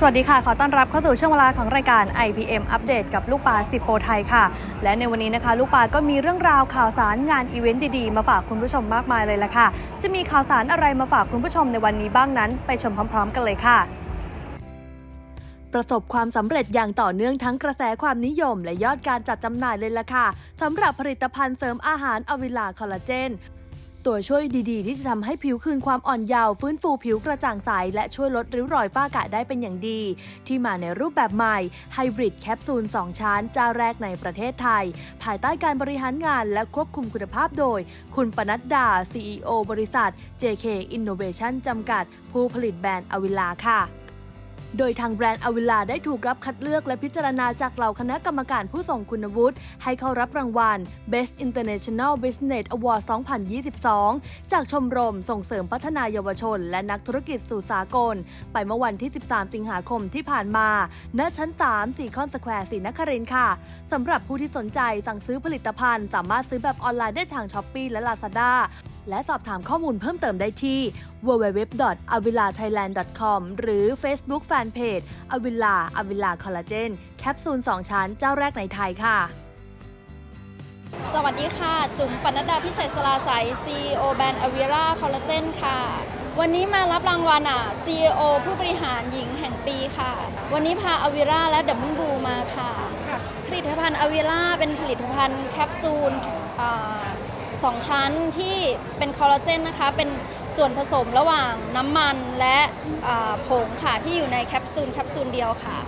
สวัสดีค่ะ ขอต้อนรับเข้าสู่ช่วงเวลาของรายการ IPM อัปเดตกับลูกปลาสิบโปรไทยค่ะ และในวันนี้นะคะ ลูกปลาก็มีเรื่องราวข่าวสารงานอีเวนต์ดีๆ มาฝากคุณผู้ชมมากมายเลยละค่ะ จะมีข่าวสารอะไรมาฝากคุณผู้ชมในวันนี้บ้างนั้น ไปชมพร้อม ๆ กันเลยค่ะประสบความสำเร็จอย่างต่อเนื่องทั้งกระแสความนิยมและยอดการจัดจำหน่ายเลยล่ะค่ะสำหรับผลิตภัณฑ์เสริมอาหารอวิลาคอลลาเจน ตัวช่วยดีๆ ที่จะทำให้ผิวคืนความอ่อนเยาว์ฟื้นฟูผิวกระจ่างใสและช่วยลดริ้วรอยฝ้ากระได้เป็นอย่างดี ที่มาในรูปแบบใหม่ไฮบริดแคปซูล 2 ชั้นเจ้าแรกในประเทศไทย ภายใต้การบริหารงานและควบคุมคุณภาพโดย คุณปนัดดา CEO บริษัท JK Innovation จำกัด ผู้ผลิตแบรนด์อวิลาค่ะ โดยทางแบรนด์อวิลาได้ถูกรับคัดเลือกและพิจารณาจากเหล่าคณะกรรมการผู้ทรงคุณวุฒิ ให้เข้ารับรางวัล Best International Business Award 2022 จากชมรมส่งเสริมพัฒนายเยาวชน และนักธุรกิจสู่สากล ไปเมื่อวันที่ 13 สิงหาคมที่ผ่านมา ณ ชั้น 3 สีคอนสแควร์สีนครินค่ะ สำหรับผู้ที่สนใจสั่งซื้อผลิตภัณฑ์ สามารถซื้อแบบออนไลน์ได้ทางช้อปปีและ Lazada และสอบถามข้อมูลเพิ่มเติมได้ที่ www.avilathailand.com หรือ Facebook Fanpage Avila Avila Collagen แคปซูล 2 ชั้นเจ้าแรกในไทยค่ะ สวัสดีค่ะ จุ๋มปนัดดาพิเศษสลาใส CEO แบรนด์อ v ว r a คอลลาเจนค่ะ วันนี้มารับรางวัลอะ CEO ผู้บริหารหญิงแห่งปีค่ะ วันนี้พาอ v ว r a และดับเบิลบูมาค่ะ ผลิตภัณฑ์อ v ว r a เป็นผลิตภัณฑ์แคปซูล อ่าสองชั้นที่เป็นคอลลาเจนนะคะ เป็นส่วนผสมระหว่างน้ำมันและผงค่ะ ที่อยู่ในแคปซูลแคปซูลเดียวค่ะ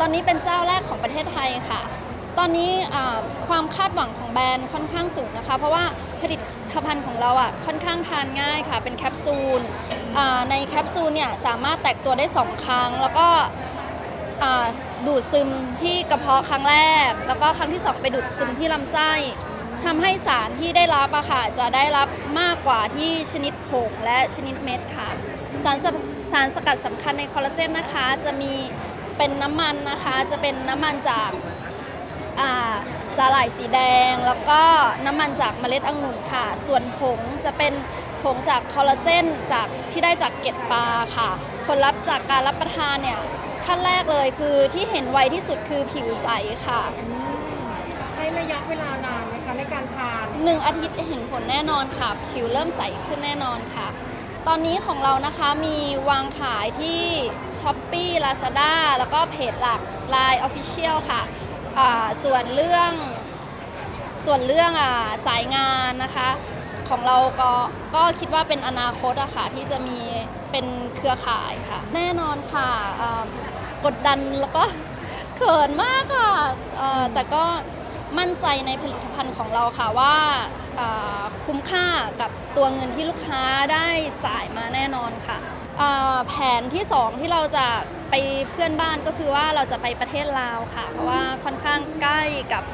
ตอนนี้เป็นเจ้าแรกของประเทศไทยค่ะ ตอนนี้ความคาดหวังของแบรนด์ค่อนข้างสูงนะคะ เพราะว่าผลิตภัณฑ์ของเราอะค่อนข้างทานง่ายค่ะ เป็นแคปซูลในแคปซูลเนี่ยสามารถแตกตัวได้ 2 ครั้ง แล้วก็ดูดซึมที่กระเพาะครั้งแรก แล้วก็ครั้งที่ 2 ไปดูดซึมที่ลำไส้ ทำให้สารที่ได้รับอะค่ะจะได้รับมากกว่าที่ชนิดผงและชนิดเม็ดค่ะ สารสสารสกัดสำคัญในคอลลาเจนนะคะ จะมีเป็นน้ำมันนะคะ จะเป็นน้ำมันจากาสาหร่ายสีแดง แล้วก็น้ำมันจากเมล็ดองุ่นค่ะ ส่วนผงจะเป็นผงจากคอลลาเจนจากที่ได้จากเกล็ดปลาค่ะ ผลลัพธ์จากการรับประทานเนี่ยขั้นแรกเลยคือที่เห็นไวที่สุดคือผิวใสค่ะ ใช้ระยะเวลานาน คะในการทานหนึ่งอาทิตย์เห็นผลแน่นอนค่ะ ผิวเริ่มใสขึ้นแน่นอนค่ะ ตอนนี้ของเรานะคะมีวางขายที่ s h อ p e e Lazada แล้วก็เพจหลัก Line Official ค่ะส่วนเรื่องส่วนเรื่องอสายงานนะคะ ของเราก็ก็คิดว่าเป็นอนาคตอะค่ะที่จะมีเป็นเครือข่ายค่ะ แน่นอนค่ะกดดันแล้วก็เขินมากค่ะแต่ก็ มั่นใจในผลิตภัณฑ์ของเราค่ะว่าคุ้มค่ากับตัวเงินที่ลูกค้าได้จ่ายมาแน่นอนค่ะแผนที่ 2 ที่เราจะไปเพื่อนบ้านก็คือว่าเราจะไปประเทศลาวค่ะ เพราะว่าค่อนข้างใกล้กับ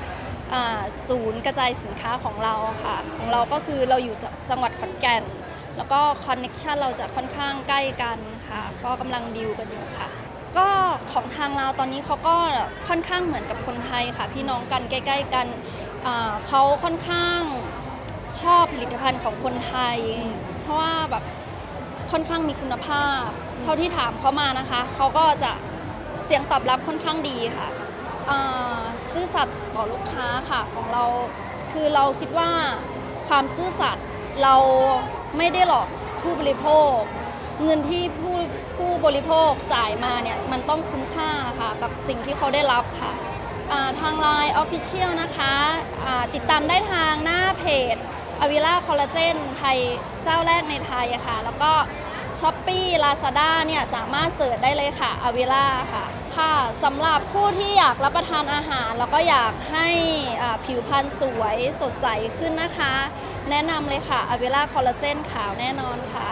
ศูนย์กระจายสินค้าของเราค่ะ ของเราก็คือเราอยู่จจังหวัดขอนแก่น แล้วก็คอนเน็ชันเราจะค่อนข้างใกล้กันค่ะ ก็กำลังดีลกันอยู่ค่ะ ก็ของทางลาวตอนนี้เขาก็ค่อนข้างเหมือนกับคนไทยค่ะ พี่น้องกันใกล้ ๆ กันเขาค่อนข้างชอบผลิตภัณฑ์ของคนไทย เพราะว่าแบบค่อนข้างมีคุณภาพ เท่าที่ถามเขามานะคะเขาก็จะเสียงตอบรับค่อนข้างดีค่ะซื่อสัตย์ต่อลูกค้าค่ะของเราคือเราคิดว่าความซื่อสัตย์เราไม่ได้หลอกผู้บริโภค เงินที่ผู้ บริโภคจ่ายมาเนี่ยมันต้องคุ้มค่าค่ะกับสิ่งที่เขาได้รับค่ะอ่าทาง Line Official นะคะอ่าติดตามได้ทางหน้าเพจ a v i l a Collagen ไทยเจ้าแรกในไทยอะค่ะ แล้วก็ s h อ p e e Lazada เนี่ยสามารถเสิร์ชได้เลยค่ะ a v i l a ค่ะ ค่ะสำหรับผู้ที่อยากรับประทานอาหาร แล้วก็อยากให้ผิวพรรณสวยสดใสขึ้นนะคะ แนะนำเลยค่ะ a v i l a Collagen ขาวแน่นอนค่ะ